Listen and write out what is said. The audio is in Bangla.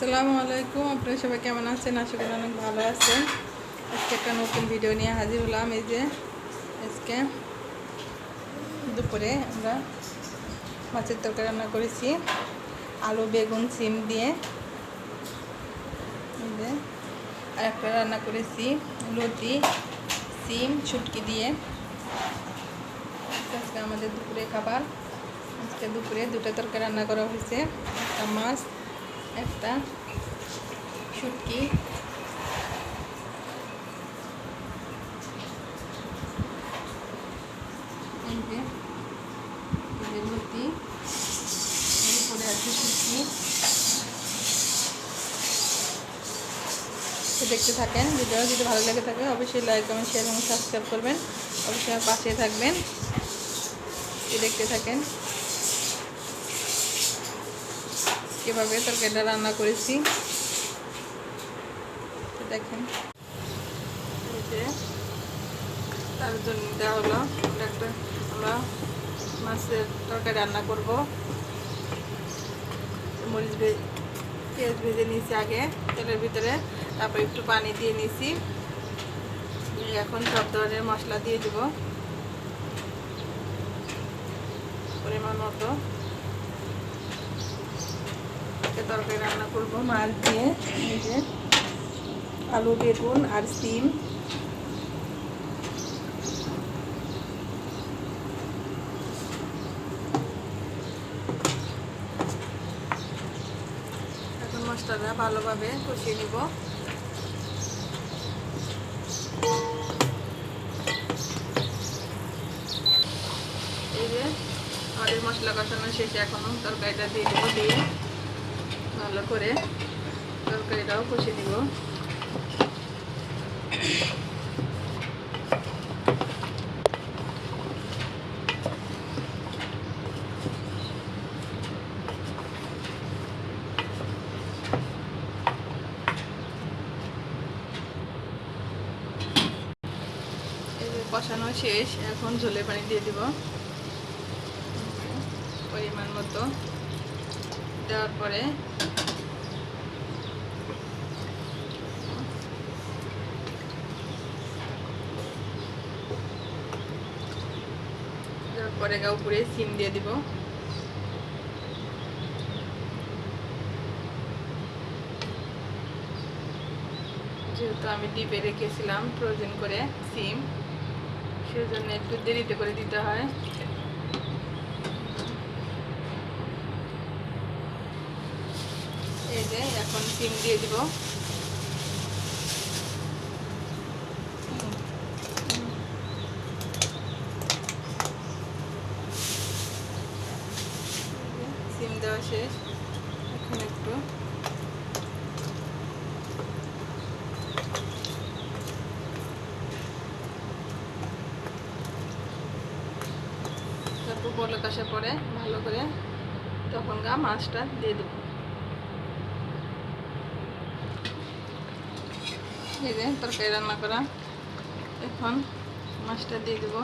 আসসালামু আলাইকুম। আপনারা সবাই কেমন আছেন? আশা করি অনেক ভালো আছেন। আজকে একটা নতুন ভিডিও নিয়ে হাজির হলাম। এই যে আজকে দুপুরে আমরা মাছের তরকারি রান্না করেছি। আলু, বেগুন, সিম দিয়ে। এই যে আর একটা রান্না করেছি। লতি, সিম ছুটকি দিয়ে। আজকে আমাদের দুপুরে খাবার। আজকে দুপুরে দুটো তরকারি রান্না করা হয়েছে। একটা মাছ একটা শুটকি। আছে দেখতে থাকেন ভিডিও যদি ভালো লেগে থাকে, অবশ্যই লাইক কমেন্ট শেয়ার এবং সাবস্ক্রাইব করবেন। অবশ্যই আমার পাশে থাকবেন। দেখতে থাকেন। কীভাবে তরকারিটা রান্না করেছি। দেখেন। তার জন্য দেওয়া হলো। একটা আমরা মাছের তরকারি রান্না করব। মরিচ পেঁয়াজ ভেজে নিয়েছি আগে, তেলের ভিতরে। তারপর একটু পানি দিয়ে নিয়েছি। এখন সব ধরনের মশলা দিয়ে দেব। পরিমাণ মতো। আজকে তরকারি রান্না করব, মাছ দিয়ে যে আলু, বেগুন আর সিম। এখন মশলাটা ভালোভাবে কষিয়ে নিব। এই যে আমাদের মশলা কষানো শেষে এখন তরকারিটা দিয়ে দেবো, দিয়ে ভালো করে তরকারিটাও কষে দিব কষানো শেষ এখন ঝোলে পানি দিয়ে দিব। পরিমাণ মতো। দেওয়ার পরে পরে গা উপরে সিম দিয়ে দিব। যেহেতু আমি ডিপে রেখেছিলাম, ফ্রোজেন করে সিম, সেজন্য একটু দেরিতে করে দিতে হয়। এই এখন সিম দিয়ে দিব। সিম দেওয়া শেষ। এখন একটু তারপর বলক আসার পরে ভালো করে তখন গা মাছটা দিয়ে দেবো। এই যে তরকারি রান্না করা। এখন মাছটা দিয়ে দেবো।